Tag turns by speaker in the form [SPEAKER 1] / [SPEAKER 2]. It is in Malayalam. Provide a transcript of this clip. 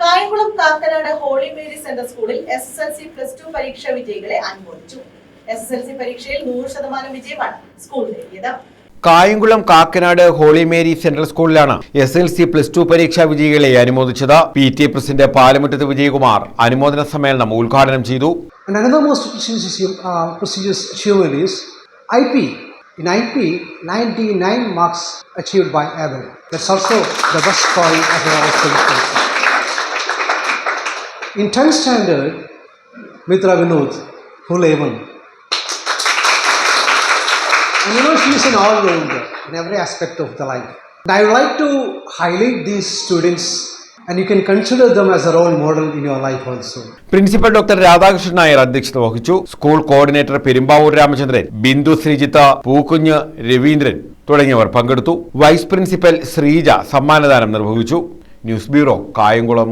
[SPEAKER 1] Kayamkulam Kakkanad holy Mary centre സ്കൂളിൽ S S L C plus two പരീക്ഷ വിജയികളെ അനുമോദിച്ചു എസ് എസ് എൽ സി പരീക്ഷയിൽ നൂറ് ശതമാനം വിജയമാണ് സ്കൂൾ നേടിയത്
[SPEAKER 2] Kayamkulam Kakkanad holy Mary central സ്കൂളിലാണ് S L C plus two പരീക്ഷാ വിജയികളെ അനുമോദിച്ചത് P T president Palamuttath Vijayakumar അനുമോദന സമ്മേളനം ഉദ്ഘാടനം ചെയ്തു
[SPEAKER 3] And another most prestigious, uh, prestigious achievement is IP. In IP, 99 marks achieved by Abel. That's also the best scoring of our school. In 10th standard, Mitra Vinod, full A1. And you know, she is an all-rounder in every aspect of the life. And I would like to highlight these students, and you can consider them as a role model in your life also.
[SPEAKER 2] Principal doctor Radhakrishnan Nair അധ്യക്ഷത വഹിച്ചു സ്കൂൾ കോർഡിനേറ്റർ പെരുമ്പാവൂർ രാമചന്ദ്രൻ ബിന്ദു ശ്രീജിത്ത് പൂക്കുഞ്ഞ് രവീന്ദ്രൻ തുടങ്ങിയവർ പങ്കെടുത്തു വൈസ് പ്രിൻസിപ്പൽ ശ്രീജ സമ്മാനദാനം നിർവഹിച്ചു ന്യൂസ് ബ്യൂറോ കായംകുളം